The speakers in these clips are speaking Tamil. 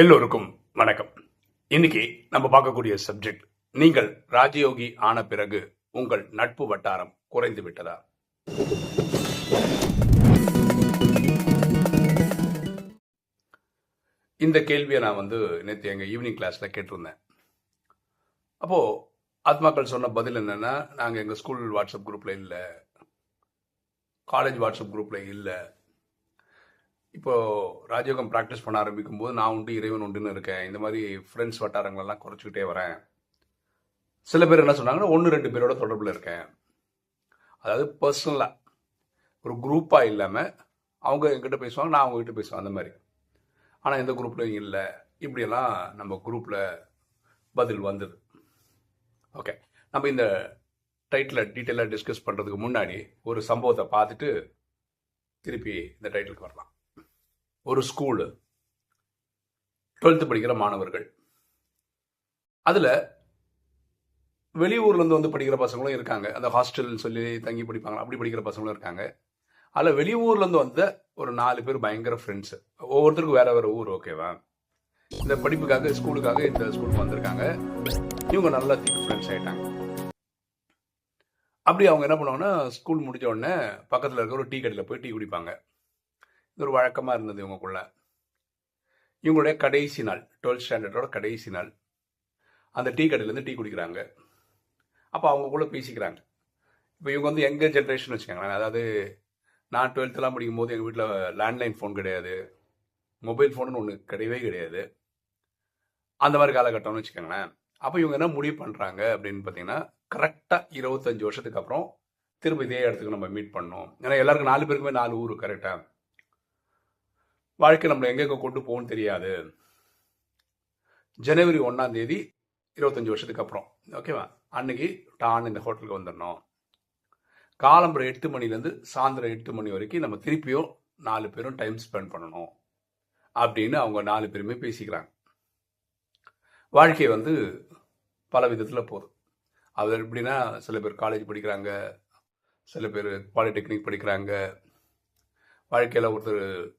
எல்லோருக்கும் வணக்கம். இன்னைக்கு நம்ம பார்க்கக்கூடிய சப்ஜெக்ட் நீங்கள் ராஜயோகி ஆன பிறகு உங்கள் நட்பு வட்டாரம் குறைந்து விட்டதா? இந்த கேள்வியை நான் வந்து நேற்று எங்கள் ஈவினிங் கிளாஸில் கேட்டிருந்தேன். அப்போது ஆத்மாக்கள் சொன்ன பதில் என்னென்னா நாங்கள் எங்கள் ஸ்கூல் வாட்ஸ்அப் குரூப்பில் இல்லை காலேஜ் வாட்ஸ்அப் குரூப்பில் இல்லை இப்போ ராஜயோகம் ப்ராக்டிஸ் பண்ண ஆரம்பிக்கும் போது நான் உண்டு இறைவன் உண்டுன்னு இருக்கேன். இந்த மாதிரி ஃப்ரெண்ட்ஸ் வட்டாரங்களெல்லாம் குறைச்சிக்கிட்டே வரேன். சில பேர் என்ன சொன்னாங்கன்னா ஒன்று ரெண்டு பேரோட தொடர்பில் இருக்கேன். அதாவது பர்சனலாக ஒரு குரூப்பாக இல்லாமல் அவங்க எங்கிட்ட பேசுவாங்க நான் அவங்ககிட்ட பேசுவேன் அந்த மாதிரி. ஆனால் எந்த குரூப்லையும் இல்லை. இப்படியெல்லாம் நம்ம குரூப்பில் பதில் வந்தது. ஓகே நம்ம இந்த டைட்டில் டீட்டெயிலாக டிஸ்கஸ் பண்ணுறதுக்கு முன்னாடி ஒரு சம்பவத்தை பார்த்துட்டு திருப்பி இந்த டைட்டிலுக்கு வரலாம். ஒரு ஸ்கூலு டுவெல்த்து படிக்கிற மாணவர்கள். அதில் வெளியூர்லேருந்து வந்து படிக்கிற பசங்களும் இருக்காங்க. அந்த ஹாஸ்டல்னு சொல்லி தங்கி படிப்பாங்க. அப்படி படிக்கிற பசங்களும் இருக்காங்க. அதில் வெளியூர்லேருந்து வந்த ஒரு நாலு பேர் பயங்கர ஃப்ரெண்ட்ஸு ஒவ்வொருத்தருக்கும் வேற வேற ஊர் ஓகேவா இந்த படிப்புக்காக ஸ்கூலுக்காக இந்த ஸ்கூலுக்கு வந்திருக்காங்க. இவங்க நல்லா திக் ஃப்ரெண்ட்ஸ் ஆகிட்டாங்க அப்படி அவங்க என்ன பண்ணுவாங்கன்னா ஸ்கூல் முடிஞ்ச உடனே பக்கத்தில் இருக்கிற ஒரு டீ கடையில் போய் டீ குடிப்பாங்க. இது ஒரு வழக்கமாக இருந்தது இவங்கக்குள்ள. இவங்களுடைய கடைசி நாள் டுவெல்த் ஸ்டாண்டர்டோட கடைசி நாள். அந்த டீ கடையிலேருந்து டீ குடிக்கிறாங்க. அப்போ அவங்களுக்குள்ள பேசிக்கிறாங்க. இப்போ இவங்க வந்து எங்கள் ஜென்ரேஷன் வச்சுக்கோங்களேன். அதாவது நான் டுவெல்த்தெலாம் படிக்கும் போது எங்கள் வீட்டில் லேண்ட்லைன் ஃபோன் கிடையாது. மொபைல் ஃபோனுன்னு ஒன்று கிடையவே கிடையாது. அந்த மாதிரி காலகட்டம்னு வச்சுக்கோங்களேன். அப்போ இவங்க என்ன முடிவு பண்ணுறாங்க அப்படின்னு பார்த்தீங்கன்னா கரெக்டாக இருபத்தஞ்சி வருஷத்துக்கு அப்புறம் திரும்ப இதே இடத்துக்கு நம்ம மீட் பண்ணோம் ஏன்னா எல்லாருக்கும் நாலு பேருக்குமே நாலு ஊர் கரெக்டாக வாழ்க்கை நம்மளை எங்கெங்க கொண்டு போகும்னு தெரியாது. ஜனவரி ஒன்றாம் தேதி இருபத்தஞ்சி வருஷத்துக்கு அப்புறம். ஓகேவா அன்னைக்கு டான் இந்த ஹோட்டலுக்கு வந்துடணும். காலம்பரம் எட்டு மணிலேருந்து சாயந்தரம் எட்டு மணி வரைக்கும் நம்ம திருப்பியும் நாலு பேரும் டைம் ஸ்பெண்ட் பண்ணணும். அப்படின்னு அவங்க நாலு பேருமே பேசிக்கிறாங்க. வாழ்க்கை வந்து பல விதத்தில் போகுது அது எப்படின்னா சில பேர் காலேஜ் படிக்கிறாங்க சில பேர் பாலிடெக்னிக் படிக்கிறாங்க. வாழ்க்கையில் ஒருத்தர்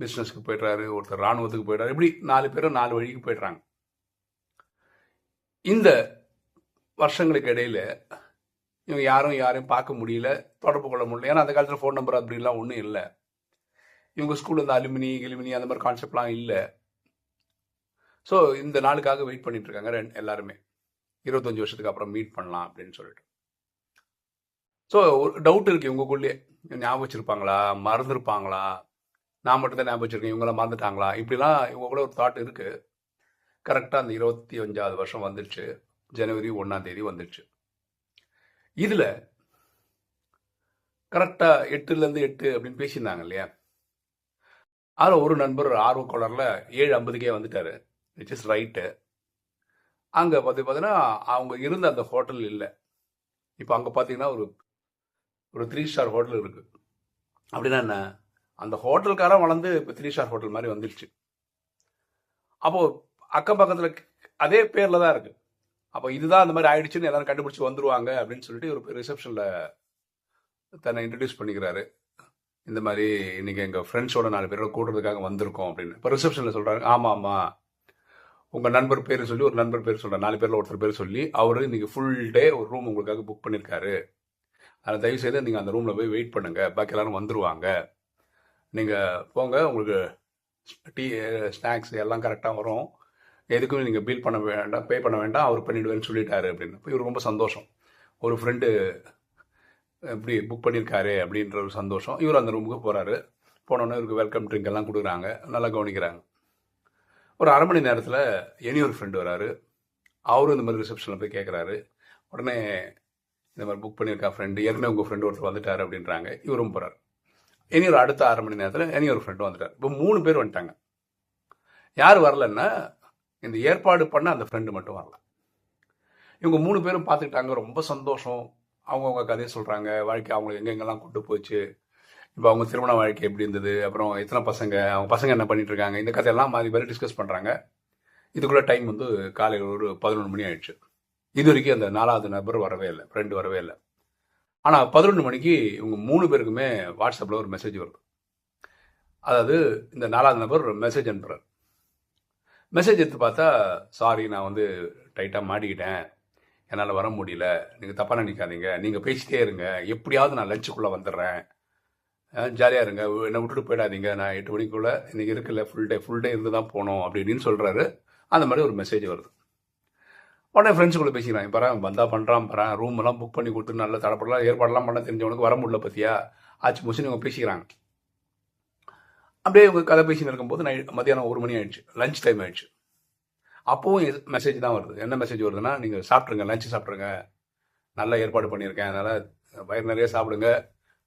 பிஸ்னஸ்க்கு போயிடுறாரு ஒருத்தர் இராணுவத்துக்கு போயிடுறாரு. இப்படி நாலு பேரும் நாலு வழிக்கு போயிடுறாங்க. இந்த வருஷங்களுக்கு இடையில இவங்க யாரும் யாரையும் பார்க்க முடியல தொடர்பு கொள்ள முடியல. ஏன்னா அந்த காலத்தில் ஃபோன் நம்பர் அப்படிலாம் ஒன்றும் இல்லை. இவங்க ஸ்கூலில் இந்த அலுமினி கிலுமினி அந்த மாதிரி கான்செப்ட்லாம் இல்லை. ஸோ இந்த நாளுக்காக வெயிட் பண்ணிட்டு இருக்காங்க ரெண்டு எல்லாருமே. இருபத்தஞ்சி வருஷத்துக்கு அப்புறம் மீட் பண்ணலாம் அப்படின்னு சொல்லிட்டு. ஸோ ஒரு டவுட் இருக்கு இவங்களுக்குள்ளேயே. ஞாபகம் வச்சிருப்பாங்களா? மறந்துருப்பாங்களா? நான் மட்டும் தான் ஞாபகம் வச்சுருக்கேன். இவங்களாம் மறந்துட்டாங்களா? இப்படிலாம் இவங்க கூட ஒரு தாட் இருக்குது கரெக்டாக அந்த இருபத்தி அஞ்சாவது வருஷம் வந்துடுச்சு ஜனவரி ஒன்றாம் தேதி வந்துடுச்சு இதில் கரெக்டாக எட்டுலேருந்து எட்டு அப்படின்னு பேசியிருந்தாங்க இல்லையா? அதில் ஒரு நண்பர் ஆர்வ கோளரில் ஏழு ஐம்பதுக்கே வந்துட்டாரு. விச் இஸ் ரைட்டு அங்கே பார்த்து பார்த்தீங்கன்னா அவங்க இருந்த அந்த ஹோட்டல் இல்லை. இப்போ அங்கே பார்த்தீங்கன்னா ஒரு ஒரு த்ரீ ஸ்டார் ஹோட்டல் இருக்குது அப்படின்னா என்ன? அந்த ஹோட்டல்காரன் வளர்ந்து இப்போ த்ரீ ஸ்டார் ஹோட்டல் மாதிரி வந்துடுச்சு அப்போது அக்கம் பக்கத்தில் அதே பேரில் தான் இருக்குது அப்போ இதுதான் அந்த மாதிரி ஆயிடுச்சுன்னு எல்லாரும் கண்டுபிடிச்சி வந்துருவாங்க அப்படின்னு சொல்லிட்டு ஒரு ரிசப்ஷனில் தன்னை இன்ட்ரடியூஸ் பண்ணிக்கிறாரு. இந்த மாதிரி இன்னைக்கு எங்கள் ஃப்ரெண்ட்ஸோட நாலு பேரோட கூடுறதுக்காக வந்திருக்கோம் அப்படின்னு. இப்போ ரிசப்ஷனில் சொல்கிறாங்க ஆமாம் ஆமாம் உங்கள் நண்பர் பேர் சொல்லி ஒரு நண்பர் பேர் சொல்கிறார் நாலு பேரில் ஒருத்தர் பேர் சொல்லி அவர் இன்றைக்கி ஃபுல் டே ஒரு ரூம் உங்களுக்காக புக் பண்ணியிருக்காரு அதை தயவுசெய்து நீங்கள் அந்த ரூமில் போய் வெயிட் பண்ணுங்கள் பாக்கி எல்லாரும் வந்துருவாங்க. நீங்கள் போங்க உங்களுக்கு டீ ஸ்நாக்ஸ் எல்லாம் கரெக்டாக வரும். எதுக்கும் நீங்கள் பில் பண்ண வேண்டாம் பே பண்ண வேண்டாம் அவர் பண்ணிவிடுவேன்னு சொல்லிட்டாரு அப்படின்னு. இப்போ இவர் ரொம்ப சந்தோஷம். ஒரு ஃப்ரெண்டு இப்படி புக் பண்ணியிருக்காரு அப்படின்ற ஒரு சந்தோஷம். இவர் அந்த ரூமுக்கு போகிறாரு போனோன்னே இவருக்கு வெல்கம் ட்ரிங்க் எல்லாம் கொடுக்குறாங்க. நல்லா கவனிக்கிறாங்க. ஒரு அரை மணி நேரத்தில் இனி ஒரு ஃப்ரெண்டு வராரு. அவரும் இந்த மாதிரி ரிசப்ஷனில் போய் கேட்குறாரு உடனே இந்த மாதிரி புக் பண்ணியிருக்கா ஃப்ரெண்டு ஏற்கனவே உங்கள் ஃப்ரெண்டு ஒருத்தர் வந்துட்டார் அப்படின்றாங்க. இவரும் போகிறார் இனி ஒரு அடுத்த அரை மணி நேரத்தில் இனி ஒரு ஃப்ரெண்டு வந்துட்டார். இப்போ மூணு பேர் வந்துட்டாங்க. யார் வரலன்னா இந்த ஏற்பாடு பண்ண அந்த ஃப்ரெண்டு மட்டும் வரல. இவங்க மூணு பேரும் பார்த்துக்கிட்டாங்க ரொம்ப சந்தோஷம். அவங்கவுங்க கதையை சொல்கிறாங்க வாழ்க்கை அவங்களுக்கு எங்கெங்கெல்லாம் கொண்டு போச்சு. இப்போ அவங்க திருமண வாழ்க்கை எப்படி இருந்தது அப்புறம் எத்தனை பசங்க அவங்க பசங்க என்ன பண்ணிட்டு இருக்காங்க இந்த கதையெல்லாம் மாதிரி பேர் டிஸ்கஸ் பண்ணுறாங்க இதுக்குள்ள டைம் வந்து காலையில் ஒரு பதினொன்று மணி ஆயிடுச்சு. இது வரைக்கும் அந்த நாலாவது நபர் வரவே இல்லை ஃப்ரெண்டு வரவே இல்லை. ஆனால் பதினொன்று மணிக்கு இவங்க மூணு பேருக்குமே வாட்ஸ்அப்பில் ஒரு மெசேஜ் வருது. அதாவது இந்த நாலாவது நபர் மெசேஜ் அனுப்புகிறார் மெசேஜ் எடுத்து பார்த்தா சாரி நான் வந்து டைட்டாக மாட்டிக்கிட்டேன். என்னால் வர முடியல. நீங்கள் தப்பாக நினைக்காதீங்க. நீங்கள் பேசிட்டே இருங்க. எப்படியாவது நான் லஞ்சுக்குள்ளே வந்துடுறேன். ஜாலியாக இருங்க. என்னை விட்டுட்டு போயிடாதீங்க. நான் எட்டு மணிக்குள்ளே இன்றைக்கி இருக்குல்ல. ஃபுல் டே ஃபுல் டே இருந்து தான் போகணும் அப்படின்னு சொல்கிறாரு அந்த மாதிரி ஒரு மெசேஜ் வருது. உடனே ஃப்ரெண்ட்ஸுக்குள்ளே பேசிக்கிறாங்க. பாரு வந்தால் பண்ணுறான் பாரு. ரூம் எல்லாம் புக் பண்ணி கொடுத்து நல்ல தடப்படலாம் ஏற்பாடெல்லாம் பண்ண தெரிஞ்சவனுக்கு வர முடியல பற்றியா ஆச்சு முச்சு இவங்க பேசிக்கிறாங்க. அப்படியே இவங்க கதை பேசின்னு இருக்கும்போது நைட் மத்தியானம் ஒரு மணி ஆயிடுச்சு. லஞ்ச் டைம் ஆயிடுச்சு. அப்போவும் மெசேஜ் தான் வருது. என்ன மெசேஜ் வருதுன்னா நீங்கள் சாப்பிட்ருங்க லஞ்ச் சாப்பிட்ருங்க நல்லா ஏற்பாடு பண்ணியிருக்கேன். அதனால் வயிறு நிறைய சாப்பிடுங்க.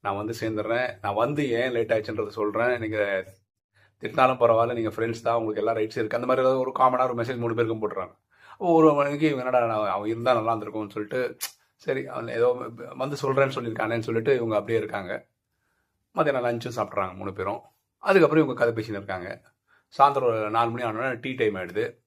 நான் வந்து சேர்ந்துடுறேன் நான் வந்து ஏன் லேட் ஆயிடுச்சுன்றதை சொல்கிறேன் நீங்கள் திட்டினாலும் பரவாயில்ல. நீங்கள் ஃப்ரெண்ட்ஸ் தான். உங்களுக்கு எல்லா ரைட்ஸ் இருக்குது அந்த மாதிரி ஏதாவது ஒரு காமனாக ஒரு மெசேஜ் மூணு பேருக்கும் போட்டுறாங்க. ஒரு மணிக்கு என்னடா நான் அவன் இருந்தால் நல்லா இருந்திருக்கும்னு சொல்லிட்டு சரி அவன் ஏதோ வந்து சொல்கிறேன்னு சொல்லியிருக்கானேன்னு சொல்லிட்டு இவங்க அப்படியே இருக்காங்க. மத்தியானம் லஞ்சும் சாப்பிட்றாங்க மூணு பேரும். அதுக்கப்புறம் இவங்க கதை பேசின்னு இருக்காங்க. சாயந்தரம் ஒரு நாலு மணி ஆனோடனே டீ டைம் ஆகிடுது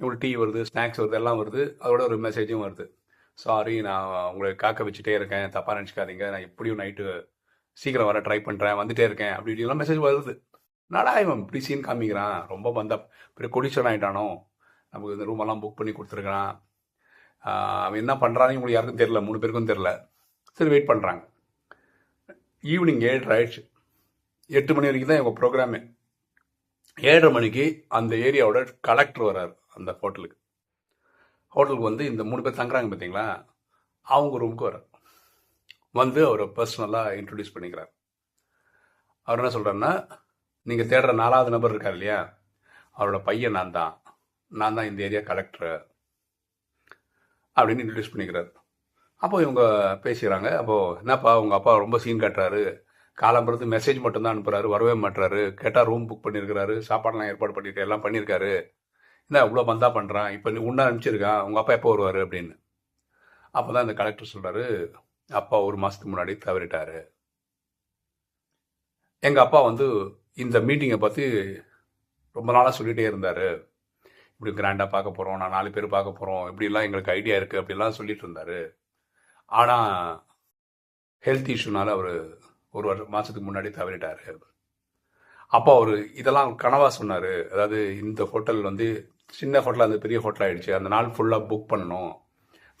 இவங்களுக்கு டீ வருது ஸ்நாக்ஸ் வருது எல்லாம் வருது. அதோட ஒரு மெசேஜும் வருது. சாரி நான் உங்களை காக்க வச்சுட்டே இருக்கேன். தப்பாக நினச்சிக்காதீங்க. நான் எப்படியும் நைட்டு சீக்கிரம் வர ட்ரை பண்ணுறேன் வந்துட்டே இருக்கேன். அப்படி இப்படிலாம் மெசேஜ் வருது. நாடா இவன் இப்படி சீன் காமிக்கிறான்? ரொம்ப வந்த பெரிய கொடிஷன் ஆகிட்டானோ நமக்கு இந்த ரூமெல்லாம் புக் பண்ணி கொடுத்துருக்கான் அவன் என்ன பண்ணுறான்னு உங்களுக்கு யாருக்கும் தெரில மூணு பேருக்கும் தெரில சரி வெயிட் பண்ணுறாங்க ஈவினிங் ஏழரை ஆயிடுச்சு. எட்டு மணி வரைக்கும் தான் எங்கள் ப்ரோக்ராமே ஏழரை மணிக்கு அந்த ஏரியாவோட கலெக்டர் வர்றார் அந்த ஹோட்டலுக்கு ஹோட்டலுக்கு வந்து இந்த மூணு பேர் தங்குறாங்க பார்த்தீங்களா அவங்க ரூமுக்கு வர்றார். வந்து அவரை பர்சனலாக இன்ட்ரடியூஸ் பண்ணிக்கிறார். அவர் என்ன சொல்கிறாருன்னா நீங்கள் தேடுற நாலாவது நபர் இருக்கார் இல்லையா? அவரோட பையன் நான் தான் நான் தான் இந்த ஏரியா கலெக்டர் அப்படின்னு இன்ட்ரடியூஸ் பண்ணிக்கிறார். அப்போ இவங்க பேசிக்கிறாங்க அப்போது என்னப்பா உங்கள் அப்பா ரொம்ப சீன் காட்டுறாரு. காலம்புறது மெசேஜ் மட்டும்தான் அனுப்புகிறாரு வரவே மாட்டுறாரு கேட்டால் ரூம் புக் பண்ணியிருக்கிறாரு சாப்பாடெலாம் ஏற்பாடு பண்ணிட்டு எல்லாம் பண்ணியிருக்காரு என்ன இவ்வளோ பந்தா பண்ணுறான் இப்போ நீ உன்ன அனுப்பிச்சிருக்கான் உங்கள் அப்பா எப்போ வருவார் அப்படின்னு. அப்போ தான் இந்த கலெக்டர் சொல்கிறாரு அப்பா ஒரு மாதத்துக்கு முன்னாடி தவறிட்டாரு. எங்கள் அப்பா வந்து இந்த மீட்டிங்கை பற்றி ரொம்ப நாளாக சொல்லிகிட்டே இருந்தார். இப்படி கிராண்டாக பார்க்க போகிறோம் நான் நாலு பேர் பார்க்க போகிறோம் இப்படிலாம் எங்களுக்கு ஐடியா இருக்குது அப்படிலாம் சொல்லிட்டு இருந்தார். ஆனால் ஹெல்த் இஷ்யூனால் அவர் ஒரு வருஷம் மாதத்துக்கு முன்னாடி தவறிட்டார். அப்போ அவர் இதெல்லாம் கனவாக சொன்னார். அதாவது இந்த ஹோட்டல் வந்து சின்ன ஹோட்டலாக அந்த பெரிய ஹோட்டல் ஆகிடுச்சு அந்த நாள் ஃபுல்லாக புக் பண்ணணும்.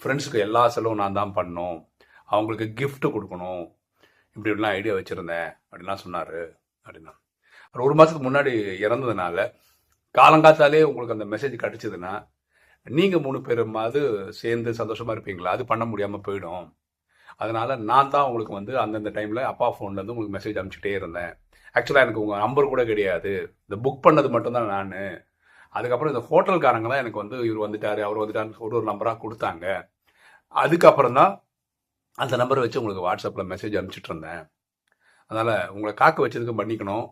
ஃப்ரெண்ட்ஸுக்கு எல்லா செலவும் நான் தான் பண்ணணும். அவங்களுக்கு கிஃப்ட்டு கொடுக்கணும். இப்படி இப்படிலாம் ஐடியா வச்சுருந்தேன். அப்படின்லாம் சொன்னார். அப்படின்னா. அவர் ஒரு மாதத்துக்கு முன்னாடி இறந்ததுனால காலங்காத்தாலே உங்களுக்கு அந்த மெசேஜ் கிடச்சிதுன்னா நீங்கள் மூணு பேருமாவது சேர்ந்து சந்தோஷமாக இருப்பீங்களா? அது பண்ண முடியாமல் போயிடும். அதனால் நான் தான் உங்களுக்கு வந்து அந்தந்த டைமில் அப்பா ஃபோன்லேருந்து உங்களுக்கு மெசேஜ் அனுப்பிச்சிட்டே இருந்தேன். ஆக்சுவலாக எனக்கு உங்கள் நம்பர் கூட கிடையாது. இந்த புக் பண்ணது மட்டும்தான் நான். அதுக்கப்புறம் இந்த ஹோட்டல்காரங்க தான் எனக்கு வந்து இவர் வந்துட்டார் அவர் வந்துட்டாருன்னு ஒரு ஒரு நம்பராக கொடுத்தாங்க. அதுக்கப்புறம் தான் அந்த நம்பரை வச்சு உங்களுக்கு வாட்ஸ்அப்பில் மெசேஜ் அனுப்பிச்சிட்டு இருந்தேன். அதனால் உங்களை காக்க வச்சதுக்கு பண்ணிக்கணும்.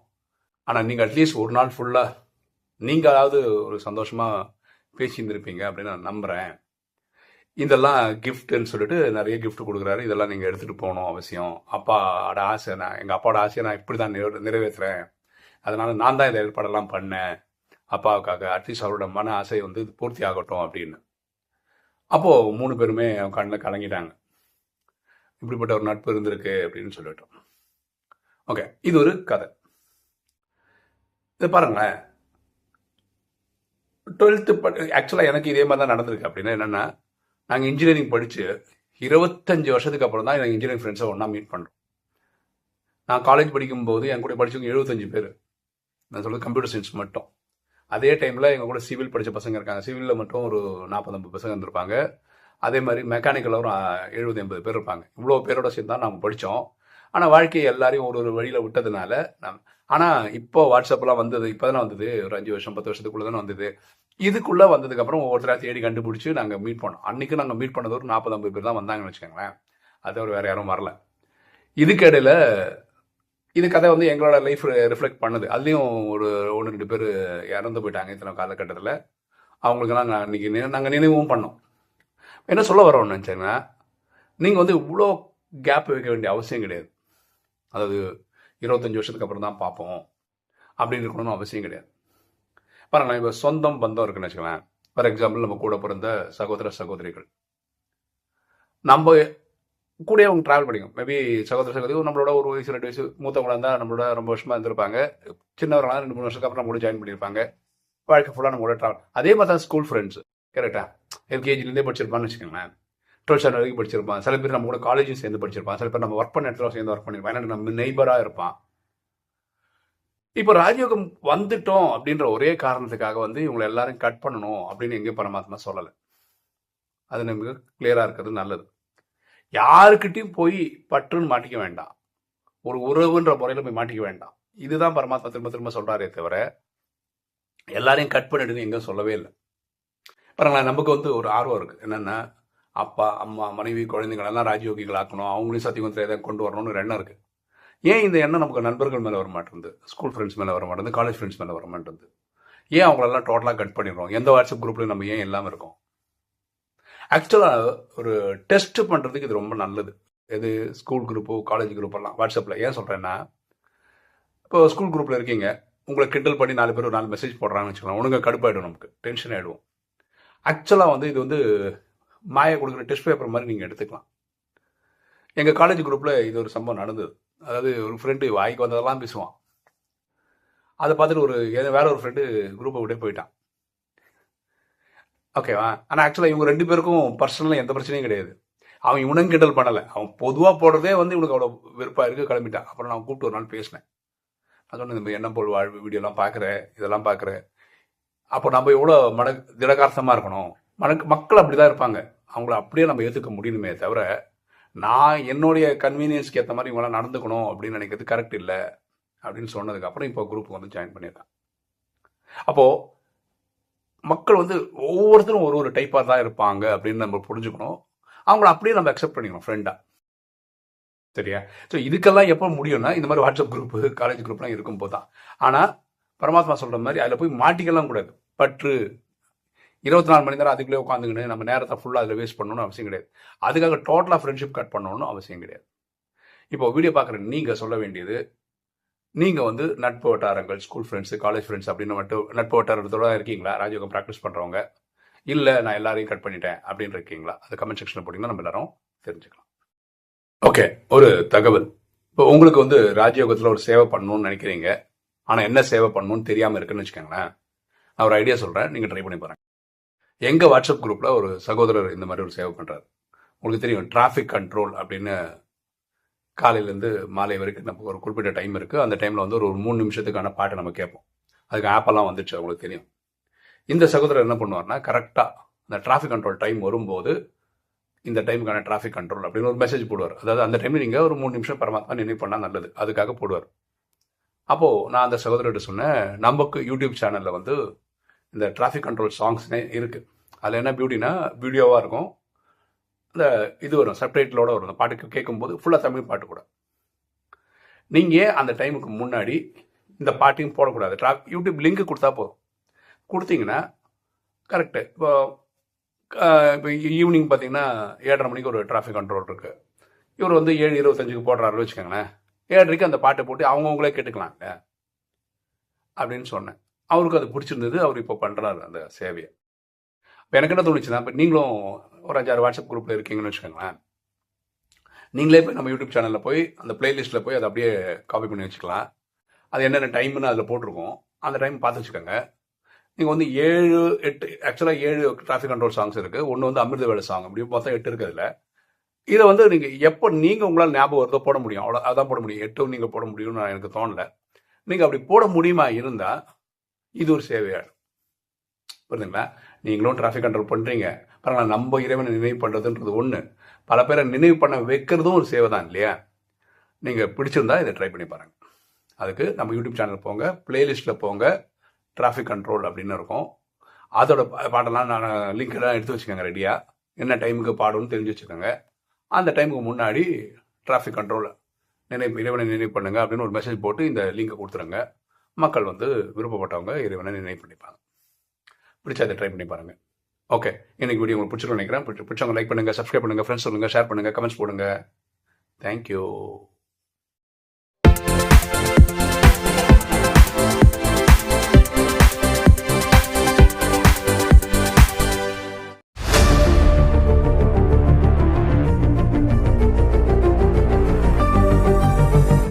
ஆனால் நீங்கள் அட்லீஸ்ட் ஒரு நாள் ஃபுல்லாக நீங்களாவது ஒரு சந்தோஷமாக பேசியிருந்திருப்பீங்க அப்படின்னு நான் நம்புகிறேன் இதெல்லாம் கிஃப்ட்டுன்னு சொல்லிட்டு நிறைய கிஃப்ட் கொடுக்குறாரு. இதெல்லாம் நீங்கள் எடுத்துகிட்டு போகணும் அவசியம். அப்பாவோட ஆசை நான் எங்கள் அப்பாவோட ஆசையை நான் இப்படி தான் நிறைவே நிறைவேற்றுறேன். அதனால் நான் தான் இந்த ஏற்பாடெல்லாம் பண்ணேன். அப்பாவுக்காக அட்லீஸ்ட் அவரோட மன ஆசை வந்து பூர்த்தி ஆகட்டும் அப்படின்னு. அப்போது மூணு பேருமே கண்ணில் கலங்கிட்டாங்க. இப்படிப்பட்ட ஒரு நட்பு இருந்திருக்கு அப்படின்னு சொல்லிட்டோம். ஓகே இது ஒரு கதை. இது பாருங்களேன். டுவெல்த்து படி ஆக்சுவலாக எனக்கு இதே மாதிரி தான் நடந்திருக்கு. அப்படின்னா என்னென்னா நாங்கள் இன்ஜினியரிங் படித்து இருபத்தஞ்சு வருஷத்துக்கு அப்புறம் தான் எனக்கு இன்ஜினியரிங் ஃப்ரெண்ட்ஸை ஒன்றா மீட் பண்ணுறோம் நான் காலேஜ் படிக்கும்போது என் கூட படித்தவங்க எழுபத்தஞ்சு பேர். நான் சொல்கிறது கம்ப்யூட்டர் சயின்ஸ் மட்டும். அதே டைமில் எங்கள் கூட சிவில் படித்த பசங்க இருக்காங்க. சிவிலில் மட்டும் ஒரு நாற்பத்தம்பது பசங்க இருந்திருப்பாங்க. அதே மாதிரி மெக்கானிக்கலில் ஒரு எழுபது எண்பது பேர் இருப்பாங்க. இவ்வளோ பேரோட சேர்ந்து தான் நாங்கள் படித்தோம் ஆனால் வாழ்க்கையை எல்லாரையும் ஒரு ஒரு வழியில் விட்டதுனால நான் ஆனால் இப்போ வாட்ஸ்அப்லாம் வந்தது இப்போ தானே வந்தது? ஒரு அஞ்சு வருஷம் பத்து வருஷத்துக்குள்ளே தானே வந்தது? இதுக்குள்ளே வந்ததுக்கப்புறம் ஒவ்வொருத்தராக தேடி கண்டுபிடிச்சி நாங்கள் மீட் பண்ணோம். அன்றைக்கி நாங்கள் மீட் பண்ணது ஒரு நாற்பது ஐம்பது பேர் தான் வந்தாங்கன்னு வச்சுக்கோங்களேன். அது ஒரு வேறு யாரும் வரல. இதுக்கிடையில் இது கதை வந்து எங்களோட லைஃப் ரிஃப்ளெக்ட் பண்ணுது. அதுலேயும் ஒரு ஒன்று ரெண்டு பேர் இறந்து போயிட்டாங்க இத்தனை காலகட்டத்தில். அவங்களுக்கு நாங்கள் அன்றைக்கி நாங்கள் நினைவும் பண்ணோம். என்ன சொல்ல வரோம்னு நினச்சிங்கன்னா நீங்கள் வந்து இவ்வளோ கேப் வைக்க வேண்டிய அவசியம் கிடையாது. அதாவது இருபத்தஞ்சி வருஷத்துக்கு அப்புறம் தான் பார்ப்போம். அப்படின்னு இருக்கணும்னு அவசியம் கிடையாது. பாருங்களேன் இப்போ சொந்தம் பந்தம் இருக்குன்னு வச்சுக்கலாம் ஃபார் எக்ஸாம்பிள் நம்ம கூட பிறந்த சகோதர சகோதரிகள். நம்ம கூடயே அவங்க ட்ராவல் பண்ணிக்கும் மேபி சகோதர சகோதரி நம்மளோட ஒரு வயசு ரெண்டு வயசு மூத்த இருந்தால் நம்மளோட ரொம்ப வருஷமாக இருந்திருப்பாங்க. சின்னவர்களாக ரெண்டு மூணு வருஷத்துக்கு அப்புறம் நம்ம கூட ஜாயின் பண்ணியிருப்பாங்க. வாழ்க்கை ஃபுல்லாக நம்ம கூட ட்ராவல் அதே மாதிரி தான் ஸ்கூல் ஃப்ரெண்ட்ஸ் கரெக்டா எல்கேஜிலேருந்தே படிச்சிருப்பான்னு வச்சுக்கோங்களேன். டுவெல்த் ஸ்டாண்டர்ட் வரைக்கும் படிச்சிருப்பான். சில பேர் நம்ம கூட காலேஜும் சேர்ந்து படிச்சிருப்பான். சில பேர் நம்ம ஒர்க் பண்ண இடத்துல சேர்ந்து ஒர்க் பண்ணிருப்பான். ஏன்னா நம்ம நெய்பராக இருப்பான். இப்போ ராஜயோகம் வந்துட்டோம் அப்படின்ற ஒரே காரணத்துக்காக வந்து இவங்களை எல்லாரும் கட் பண்ணணும் அப்படின்னு எங்கேயும் பரமாத்மா சொல்லலை. அது நமக்கு கிளியராக இருக்கிறது நல்லது. யாருக்கிட்டையும் போய் பற்றுன்னு மாட்டிக்க வேண்டாம். ஒரு உறவுன்ற முறையில் போய் மாட்டிக்க வேண்டாம். இதுதான் பரமாத்மா திரும்ப திரும்ப சொல்கிறாரே தவிர எல்லாரையும் கட் பண்ணிடுன்னு எங்கேயும் சொல்லவே இல்லை. பாருங்களேன் நமக்கு வந்து ஒரு ஆர்வம் இருக்குது என்னென்னா அப்பா அம்மா மனைவி குழந்தைகள் எல்லாம் ராஜயோகிகள் ஆக்கணும் அவங்களையும் சத்தியகுந்திர கொண்டு வரணும்னு ஒரு எண்ணம் இருக்குது ஏன் இந்த எண்ணம் நமக்கு நண்பர்கள் மேலே வர மாட்டேங்குது ஸ்கூல் ஃப்ரெண்ட்ஸ் மேலே வர மாட்டேங்குது காலேஜ் ஃப்ரெண்ட்ஸ் மேலே வர மாட்டேங்குது ஏன் அவங்களெல்லாம் டோட்டலாக கட் பண்ணிடுறோம்? எந்த வாட்ஸ்அப் குரூப்லையும் நம்ம ஏன் இல்லாமல் இருக்கோம்? ஆக்சுவலாக ஒரு டெஸ்ட் பண்ணுறதுக்கு இது ரொம்ப நல்லது. எது ஸ்கூல் குரூப்பு காலேஜ் குரூப்பெல்லாம் வாட்ஸ்அப்பில் ஏன் சொல்கிறேன்னா இப்போ ஸ்கூல் குரூப்பில் இருக்கீங்க. உங்களை கிண்டல் பண்ணி நாலு பேர் ஒரு நாலு மெசேஜ் போடுறாங்கன்னு வச்சுக்கலாம் ஒழுங்காக கடுப்பாயிடும் நமக்கு. டென்ஷன் ஆகிடுவோம் ஆக்சுவலாக வந்து இது வந்து மாயை கொடுக்குற டெஸ்ட் பேப்பர் மாதிரி நீங்கள் எடுத்துக்கலாம். எங்கள் காலேஜ் குரூப்பில் இது ஒரு சம்பவம் நடந்தது. அதாவது ஒரு ஃப்ரெண்டு வாய்க்கு வந்ததெல்லாம் பேசுவான். அதை பார்த்துட்டு ஒரு ஏதோ வேற ஒரு ஃப்ரெண்டு குரூப்பை விட்டே போயிட்டான். ஓகேவா ஆனால் ஆக்சுவலாக இவங்க ரெண்டு பேருக்கும் பர்சனலாக எந்த பிரச்சனையும் கிடையாது. அவன் இவனும் கிண்டல் பண்ணலை. அவன் பொதுவாக போடுறதே வந்து இவனுக்கு அவ்வளோ விருப்பம் இருக்குது கிளம்பிட்டான். அப்புறம் நான் கூப்பிட்டு ஒரு நாள் பேசினேன். நான் சொன்னேன் இந்த எண்ணம் போல் வாழ்வு வீடியோலாம் பார்க்குறேன் இதெல்லாம் பார்க்குறேன் அப்போ நம்ம எவ்வளோ மன திடகார்த்தமாக இருக்கணும்? மனக்கு மக்கள் அப்படி தான் இருப்பாங்க. அவங்கள அப்படியே நம்ம ஏற்றுக்க முடியணுமே தவிர நான் என்னுடைய கன்வீனியன்ஸ்க்கு ஏற்ற மாதிரி இவங்களாம் நடந்துக்கணும் அப்படின்னு நினைக்கிறது கரெக்ட் இல்லை அப்படின்னு சொன்னதுக்கப்புறம் இப்போ குரூப் வந்து ஜாயின் பண்ணியிருக்கான் அப்போது மக்கள் வந்து ஒவ்வொருத்தரும் ஒரு ஒரு டைப்பாக தான் இருப்பாங்க அப்படின்னு நம்ம புரிஞ்சுக்கணும். அவங்கள அப்படியே நம்ம அக்செப்ட் பண்ணிக்கணும் ஃப்ரெண்டாக சரியா? ஸோ இதுக்கெல்லாம் எப்போ முடியும்னா இந்த மாதிரி வாட்ஸ்அப் குரூப்பு காலேஜ் குரூப்லாம் இருக்கும்போது தான் ஆனால் பரமாத்மா சொல்கிற மாதிரி அதில் போய் மாட்டிக்கலாம் கூடாது. பற்று இருபத்தி நாலு மணி நேரம் அதுக்குள்ளே உட்காந்துக்கின்னு நம்ம நேரத்தை ஃபுல்லாக அதில் வேஸ்ட் பண்ணணும்னு அவசியம் கிடையாது. அதுக்காக டோட்டலாக ஃப்ரெண்ட்ஷிப் கட் பண்ணணும்னு அவசியம் கிடையாது. இப்போ வீடியோ பார்க்குற நீங்கள் சொல்ல வேண்டியது நீங்கள் வந்து நட்பு வட்டாரங்கள் ஸ்கூல் ஃப்ரெண்ட்ஸு காலேஜ் ஃப்ரெண்ட்ஸ் அப்படின்னு மட்டும் நட்பு வட்டாரத்தோட இருக்கீங்களா? ராஜயோகம் ப்ராக்டிஸ் பண்ணுறவங்க இல்லை நான் எல்லாரையும் கட் பண்ணிட்டேன் அப்படின்னு இருக்கீங்களா? அது கமெண்ட் செக்ஷனில் போட்டிங்கன்னா நம்ம எல்லாரும் தெரிஞ்சுக்கலாம். ஓகே ஒரு தகவல். இப்போ உங்களுக்கு வந்து ராஜயோகத்தில் ஒரு சேவை பண்ணணும்னு நினைக்கிறீங்க. ஆனால் என்ன சேவை பண்ணணும்னு தெரியாமல் இருக்குன்னு வச்சுக்கோங்களேன். நான் ஒரு ஐடியா சொல்கிறேன் நீங்கள் ட்ரை பண்ணி போகிறேன் எங்கள் வாட்ஸ்அப் குரூப்பில் ஒரு சகோதரர் இந்த மாதிரி ஒரு சேவை பண்ணுறாரு உங்களுக்கு தெரியும் டிராஃபிக் கண்ட்ரோல் அப்படின்னு காலையிலேருந்து மாலை வரைக்கும் நமக்கு ஒரு குறிப்பிட்ட டைம் இருக்குது அந்த டைமில் வந்து ஒரு மூணு நிமிஷத்துக்கான பாட்டை நம்ம கேட்போம். அதுக்கு ஆப்பெல்லாம் வந்துச்சு உங்களுக்கு தெரியும். இந்த சகோதரர் என்ன பண்ணுவார்னா கரெக்டாக அந்த டிராஃபிக் கண்ட்ரோல் டைம் வரும்போது இந்த டைமுக்கான டிராஃபிக் கண்ட்ரோல் அப்படின்னு ஒரு மெசேஜ் போடுவார். அதாவது அந்த டைமில் நீங்கள் ஒரு மூணு நிமிஷம் பரமாத்மா நினைவு பண்ணால் நல்லது. அதுக்காக போடுவார். அப்போது நான் அந்த சகோதரர்கிட்ட சொன்னேன் நமக்கு யூடியூப் சேனலில் வந்து இந்த டிராஃபிக் கண்ட்ரோல் சாங்ஸ்னே இருக்குது அதில் என்ன பியூட்டினா வீடியோவாக இருக்கும். இந்த இது வரும் சப்டைட்டிலோட வரும். அந்த பாட்டுக்கு கேட்கும்போது ஃபுல்லாக தமிழ் பாட்டு கூட. நீங்கள் அந்த டைமுக்கு முன்னாடி இந்த பாட்டையும் போடக்கூடாது? ட்ரா யூடியூப் லிங்க் கொடுத்தா போதும். கொடுத்தீங்கன்னா கரெக்டு இப்போ இப்போ ஈவினிங் பார்த்தீங்கன்னா ஏழரை மணிக்கு ஒரு டிராஃபிக் கண்ட்ரோல் இருக்குது இவர் வந்து ஏழு இருபத்தஞ்சுக்கு போடுறாரு வச்சுக்கோங்களேன். ஏழரைக்கு அந்த பாட்டை போட்டு அவங்கவுங்களே கேட்டுக்கலாங்க அப்படின்னு சொன்னேன். அவருக்கு அது பிடிச்சிருந்தது. அவர் இப்போ பண்ணுறாரு அந்த சேவையை. இப்போ எனக்கு என்ன தோணுச்சுன்னா இப்போ நீங்களும் ஒரு அஞ்சாறு வாட்ஸ்அப் குரூப்பில் இருக்கீங்கன்னு வச்சுக்கோங்களேன். நீங்களே போய் நம்ம யூடியூப் சேனலில் போய் அந்த பிளேலிஸ்ட்டில் போய் அதை அப்படியே காப்பி பண்ணி வச்சுக்கலாம். அது என்னென்ன டைம்னு அதில் போட்டிருக்கோம். அந்த டைம் பார்த்து வச்சுக்கோங்க. நீங்கள் வந்து ஏழு எட்டு ஆக்சுவலாக ஏழு டிராஃபிக் கண்ட்ரோல் சாங்ஸ் இருக்குது ஒன்று வந்து அமிர்த வேலை சாங் அப்படி மொத்தம் எட்டு இருக்கிறதுல இதை வந்து நீங்கள் எப்போ நீங்கள் உங்களால் ஞாபகம் வருதோ போட முடியும். அவ்வளோ அதான் போட முடியும். எட்டும் நீங்கள் போட முடியும்னு நான் எனக்கு தோணலை. நீங்கள் அப்படி போட முடியுமா இருந்தால் இது ஒரு சேவையாடு புரியுதுங்களா? நீங்களும் டிராஃபிக் கண்ட்ரோல் பண்ணுறீங்க பரவாயில்ல நம்ம இறைவனை நினைவு பண்ணுறதுன்றது ஒன்று பல பேரை நினைவு பண்ண வைக்கிறதும் ஒரு சேவை தான் இல்லையா? நீங்கள் பிடிச்சிருந்தா இதை ட்ரை பண்ணி பாருங்கள் அதுக்கு நம்ம யூடியூப் சேனல் போங்க பிளேலிஸ்ட்டில் போங்க டிராஃபிக் கண்ட்ரோல் அப்படின்னு இருக்கும். அதோட பாட்டெல்லாம் நான் லிங்க் எல்லாம் எடுத்து வச்சுக்கோங்க ரெடியாக என்ன டைமுக்கு பாடும்னு தெரிஞ்சு வச்சுக்கோங்க. அந்த டைமுக்கு முன்னாடி டிராஃபிக் கண்ட்ரோல் நினைவு இறைவனை நினைவு பண்ணுங்க அப்படின்னு ஒரு மெசேஜ் போட்டு இந்த லிங்கை கொடுத்துருங்க. மக்கள் வந்து விருப்பப்பட்டவங்க இறைவனை நினைவு பண்ணிப்பாங்க. பிடிச்சா அதை ட்ரை பண்ணி பாருங்க. ஓகே இன்னைக்கு வீடியோ உங்களுக்கு பிடிச்சிருக்கோம் நினைக்கிறேன். பிடிச்சவங்க லைக் பண்ணுங்கள் சப்ஸ்கிரைப் பண்ணுங்க ஃப்ரெண்ட்ஸ் சொல்லுங்க ஷேர் பண்ணுங்கள் கமெண்ட்ஸ் போடுங்க. தேங்க்யூ